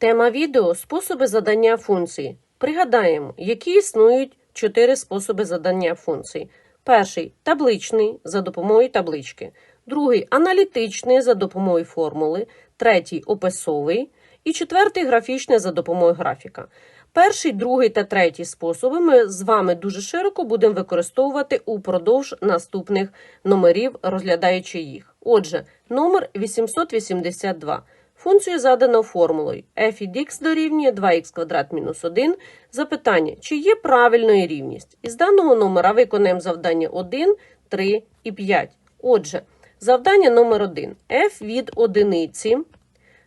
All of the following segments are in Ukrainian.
Тема відео способи задання функції. Пригадаємо, які існують чотири способи задання функцій. Перший табличний за допомогою таблички, другий аналітичний за допомогою формули, третій описовий і четвертий графічний за допомогою графіка. Перший, другий та третій способи ми з вами дуже широко будемо використовувати упродовж наступних номерів, розглядаючи їх. Отже, номер 882. Функцію задано формулою f від x дорівнює 2х квадрат мінус 1. Запитання, чи є правильною рівність? Із даного номера виконаємо завдання 1, 3 і 5. Отже, завдання номер 1. f від одиниці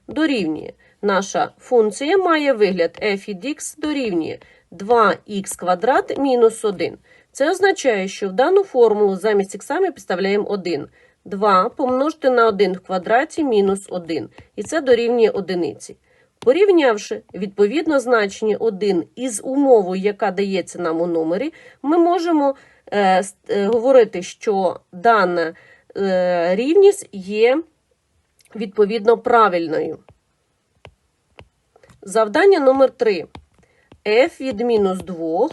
дорівнює. Наша функція має вигляд f від x дорівнює 2х квадрат мінус 1. Це означає, що в дану формулу замість х ми підставляємо 1. 2 помножити на 1 в квадраті мінус 1. І це дорівнює одиниці. Порівнявши відповідно значення 1 із умовою, яка дається нам у номері, ми можемо е, е, говорити, що дана е, рівність є відповідно правильною. Завдання номер 3. f від мінус 2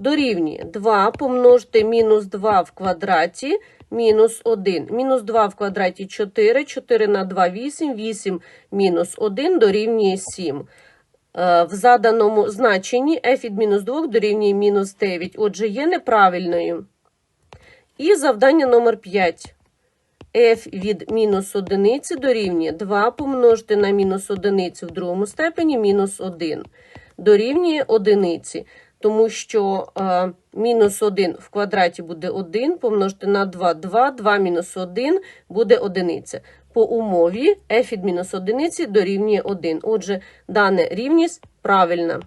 дорівнює 2 помножити мінус 2 в квадраті мінус 1. Мінус 2 в квадраті 4, 4 на 2 – 8, 8 мінус 1 дорівнює 7. Е, В заданому значенні f від мінус 2 дорівнює мінус 9. Отже, є неправильною. І завдання номер 5 f від мінус одиниці дорівнює 2 помножити на мінус одиницю в другому степені мінус 1. Дорівнює одиниці, тому що е, мінус 1 в квадраті буде 1, помножити на 2, 2, 2 мінус 1 буде одиниця. По умові f від мінус одиниці дорівнює 1. Отже, дана рівність правильна.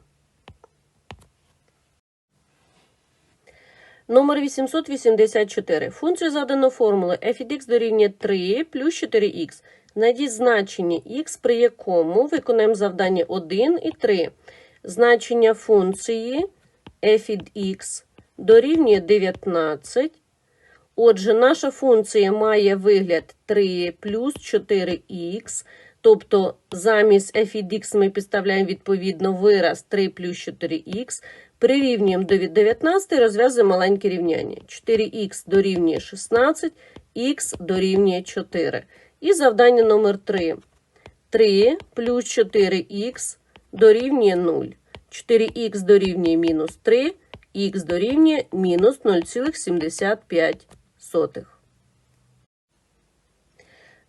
Номер 884. Функцію задано формулою f від x дорівнює 3 плюс 4х. Знайдіть значення х, при якому виконаємо завдання 1 і 3. Значення функції f від x дорівнює 19. Отже, наша функція має вигляд 3 плюс 4х. Тобто замість f від x ми підставляємо відповідно вираз 3 плюс 4х. Прирівнюємо до від 19 і розв'язуємо маленьке рівняння. 4х дорівнює 16, х дорівнює 4. І завдання номер 3. 3 плюс 4х дорівнює 0. 4х дорівнює мінус 3, х дорівнює мінус 0,75.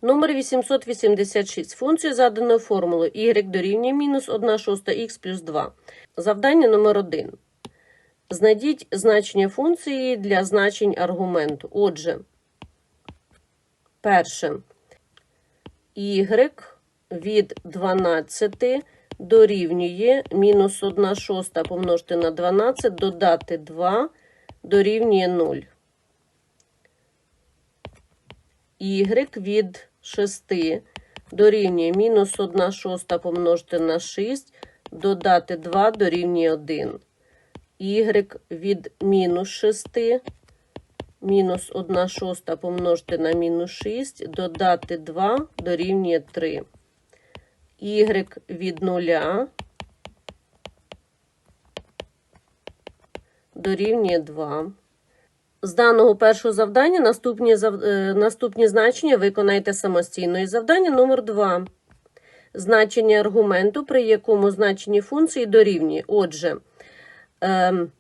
Номер 886. Функцію задано формулою y дорівнює мінус 1 шоста х плюс 2. Завдання номер 1. Знайдіть значення функції для значень аргументу. Отже, перше, y від 12 дорівнює мінус 1 шоста помножити на 12, додати 2 дорівнює 0. y від 6 дорівнює мінус 1 шоста помножити на 6, додати 2 дорівнює 1. y від мінус 6, мінус 1 шоста помножити на мінус 6, додати 2 дорівнює 3. Y від 0 дорівнює 2. З даного першого завдання наступні, е, наступні значення виконайте самостійно. І завдання номер 2. Значення аргументу, при якому значення функції дорівнює. Отже, ем,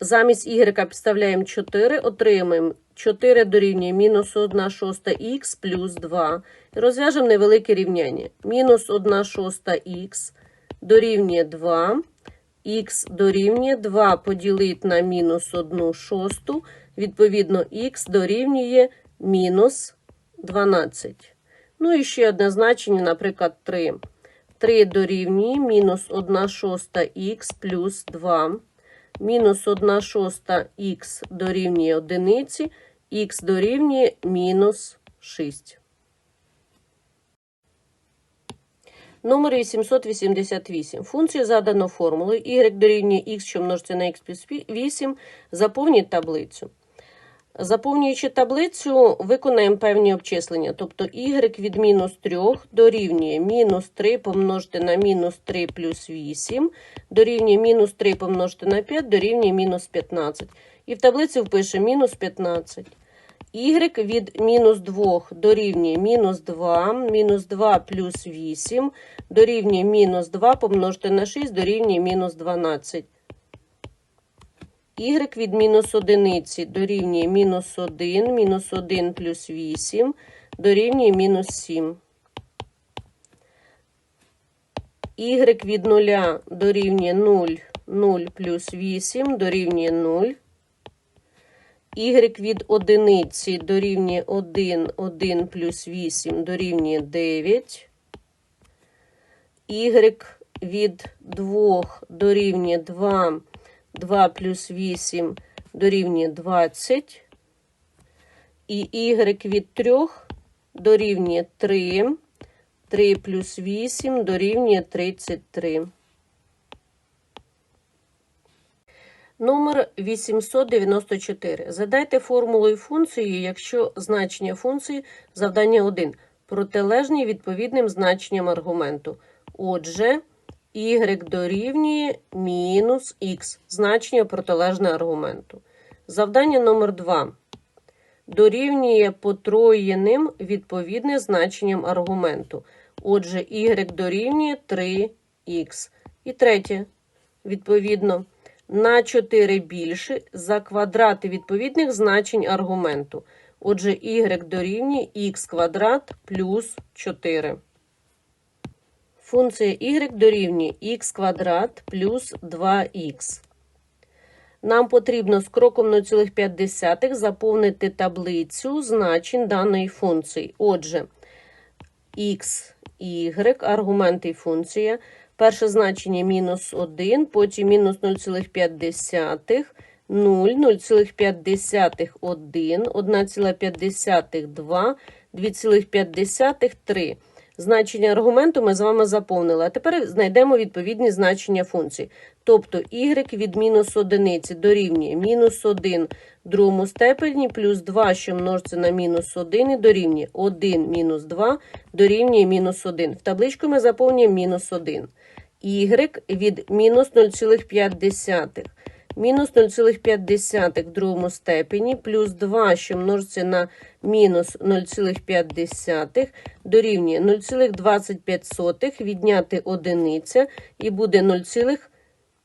замість y підставляємо 4, отримаємо 4 дорівнює мінус 1 шоста х плюс 2. І розв'яжемо невелике рівняння. Мінус 1 шоста х дорівнює 2 х дорівнює 2 поділити на мінус 1 шосту, відповідно, х дорівнює мінус 12. Ну і ще одне значення, наприклад, 3. 3 дорівнює мінус 1 шоста х плюс 2. Мінус 1 шоста х дорівнює 1, х дорівнює мінус 6. Номер 888. Функцію задано формулою y дорівнює х, що множиться на х плюс 8, заповніть таблицю. Заповнюючи таблицю, виконаємо певні обчислення. Тобто y від мінус 3 дорівнює мінус 3 помножити на мінус 3 плюс 8, дорівнює мінус 3 помножити на 5, дорівнює мінус 15. І в таблиці впише мінус 15. y від мінус 2 дорівнює мінус 2, мінус 2 плюс 8, дорівнює мінус 2 помножити на 6, дорівнює мінус 12. Y від мінус 1 дорівнює мінус 1, мінус 1 плюс 8, дорівнює мінус 7. y від 0 дорівнює 0, 0 плюс 8 дорівнює 0. y від 1 дорівнює 1, 1 плюс 8 дорівнює 9. y від 2 дорівнює 2, 2 плюс 8 дорівнює 20. І y від 3 дорівнює 3, 3 плюс 8 дорівнює 33. Номер 894. Задайте формулою функції, якщо значення функції завдання 1 протилежні відповідним значенням аргументу. Отже, y дорівнює мінус х, значення протилежне аргументу. Завдання номер 2 дорівнює потроєним відповідне значенням аргументу. Отже, y дорівнює 3х. І третє, відповідно, на 4 більше за квадрати відповідних значень аргументу. Отже, y дорівнює х квадрат плюс 4. Функція y дорівнює х квадрат плюс 2х. Нам потрібно з кроком 0,5 заповнити таблицю значень даної функції. Отже, x, y, аргументи і функція. Перше значення мінус 1, потім мінус 0,5, 0, 0,5, 1, 1,5, 2, 2,5, 3. Значення аргументу ми з вами заповнили. А тепер знайдемо відповідні значення функції. Тобто y від мінус 1 дорівнює мінус 1 в другому степені плюс 2, що множиться на мінус 1 і дорівнює 1 мінус 2 дорівнює мінус 1. В табличку ми заповнюємо мінус 1. y від мінус 0,5. Мінус 0,5 в другому степені, плюс 2, що множиться на мінус 0,5, дорівнює 0,25 відняти одиниця, і буде 0,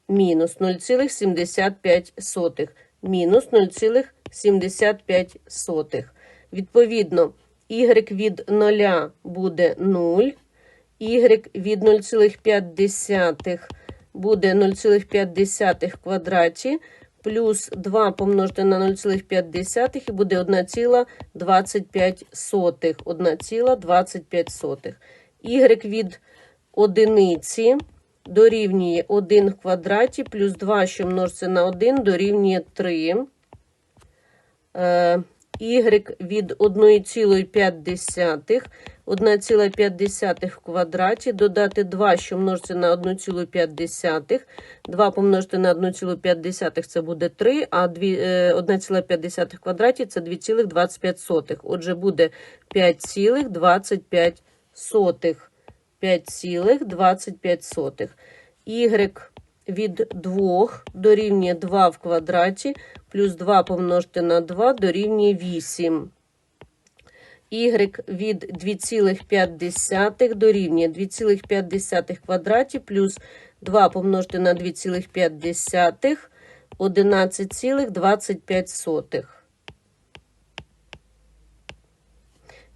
мінус 0,75. Мінус 0,75. Відповідно, y від 0 буде 0, y від 0,5 буде 0,5 в квадраті, плюс 2 помножити на 0,5 і буде 1,25. 1,25. Y від одиниці дорівнює 1 в квадраті, плюс 2, що множиться на 1, дорівнює 3. Е, y від 1,5, 1,5 в квадраті, додати 2, що множиться на 1,5, 2 помножити на 1,5 це буде 3, а 1,5 в квадраті це 2,25. Отже, буде 5,25. 5,25. Y від 2 дорівнює 2 в квадраті, плюс 2 помножити на 2 дорівнює 8. Y від 2,5 дорівнює 2,5 в квадраті, плюс 2 помножити на 2,5 11,25.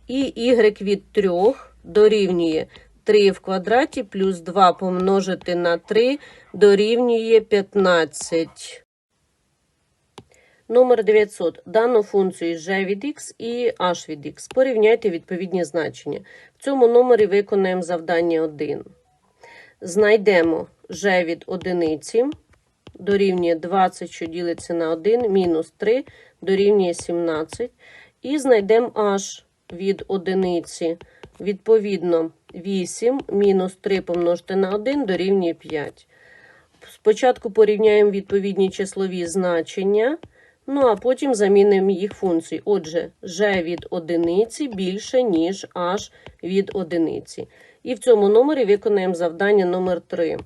І y від 3 дорівнює 3 в квадраті плюс 2 помножити на 3 дорівнює 15. Номер 900. Дану функцію g від x і h від x. Порівняйте відповідні значення. В цьому номері виконаємо завдання 1. Знайдемо g від 1 дорівнює 20, що ділиться на 1, мінус 3 дорівнює 17. І знайдемо h від 1 відповідно 8 мінус 3 помножити на 1 дорівнює 5. Спочатку порівняємо відповідні числові значення. Ну, а потім замінимо їх функції. Отже, g від одиниці більше, ніж h від одиниці. І в цьому номері виконаємо завдання номер 3.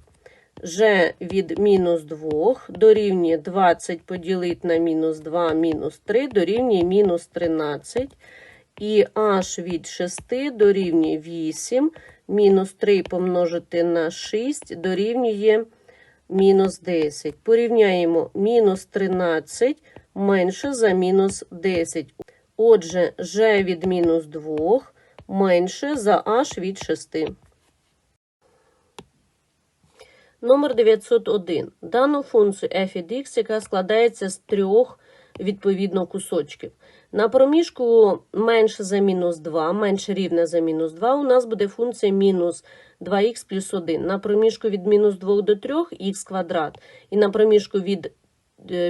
g від мінус 2 дорівнює 20 поділити на мінус 2 мінус 3 дорівнює мінус 13. І h від 6 дорівнює 8, мінус 3 помножити на 6 дорівнює мінус 10. Порівняємо мінус 13 менше за мінус 10. Отже, g від мінус 2 менше за h від 6. Номер 901. Дану функцію f від x, яка складається з трьох відповідно кусочків. На проміжку менше за мінус 2, менше рівне за мінус 2, у нас буде функція мінус 2х плюс 1. На проміжку від мінус 2 до 3 х квадрат. І на проміжку від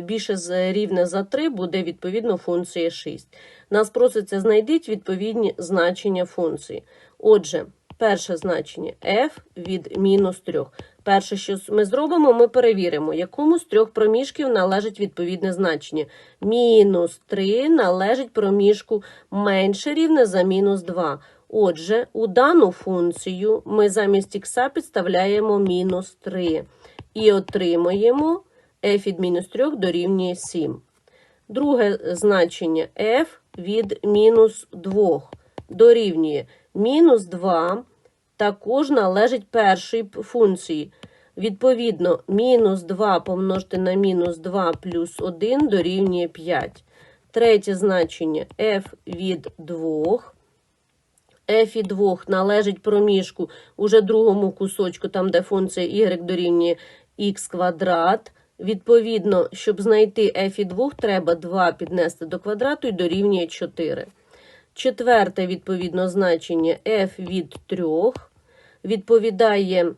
більше з рівне за 3 буде відповідно функція 6. Нас проситься знайдіть відповідні значення функції. Отже, перше значення f від мінус 3. Перше, що ми зробимо, ми перевіримо, якому з трьох проміжків належить відповідне значення. Мінус 3 належить проміжку менше рівне за мінус 2. Отже, у дану функцію ми замість х підставляємо мінус 3 і отримуємо f від мінус 3 дорівнює 7. Друге значення f від мінус 2 дорівнює мінус 2 також належить першій функції. Відповідно, мінус 2 помножити на мінус 2 плюс 1 дорівнює 5. Третє значення f від 2. f від 2 належить проміжку уже другому кусочку, там де функція y дорівнює x квадрат. Відповідно, щоб знайти f 2, треба 2 піднести до квадрату і дорівнює 4. Четверте, відповідно, значення f від 3 відповідає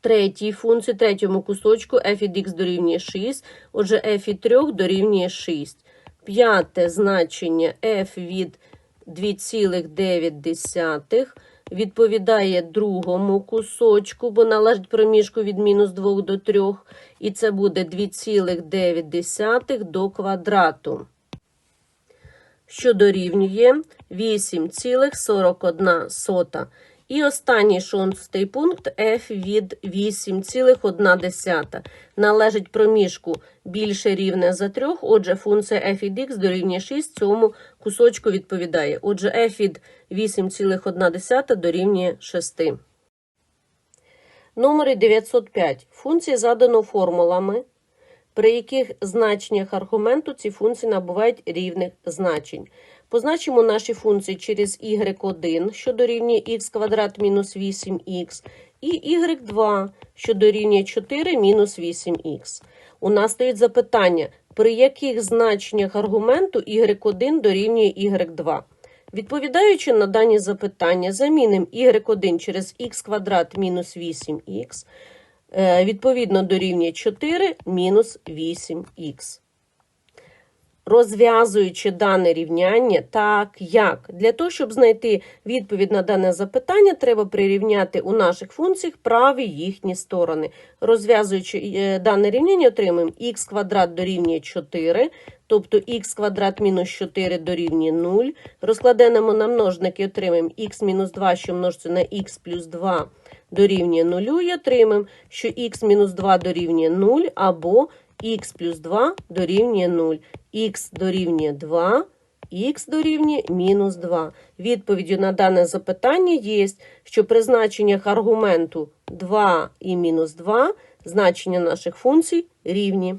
третій функції, третьому кусочку f від x дорівнює 6, отже, f від 3 дорівнює 6. П'яте значення f від 2,9 відповідає другому кусочку, бо належить проміжку від мінус 2 до 3, і це буде 2,9 до квадрату що дорівнює 8,41. І останній шостий пункт f від 8,1 належить проміжку більше рівне за 3, отже, функція f від x дорівнює 6, цьому кусочку відповідає. Отже, f від 8,1 дорівнює 6. Номери 905. Функції задано формулами, при яких значеннях аргументу ці функції набувають рівних значень. Позначимо наші функції через y1, що дорівнює х квадрат мінус 8х, і y2, що дорівнює 4 мінус 8х. У нас стоїть запитання, при яких значеннях аргументу y1 дорівнює y2. Відповідаючи на дані запитання, замінимо y1 через х квадрат мінус 8х, е, відповідно дорівнює 4 мінус 8х. Розв'язуючи дане рівняння, так як для того, щоб знайти відповідь на дане запитання, треба прирівняти у наших функціях праві їхні сторони. Розв'язуючи е, дане рівняння, отримаємо х квадрат дорівнює 4, тобто х квадрат мінус 4 дорівнює 0. Розкладемо на множники, отримаємо х мінус 2, що множиться на х плюс 2 дорівнює 0, і отримаємо, що х мінус 2 дорівнює 0, або х плюс 2 дорівнює 0, х дорівнює 2, х дорівнює мінус 2. Відповіддю на дане запитання є, що при значеннях аргументу 2 і мінус 2 значення наших функцій рівні.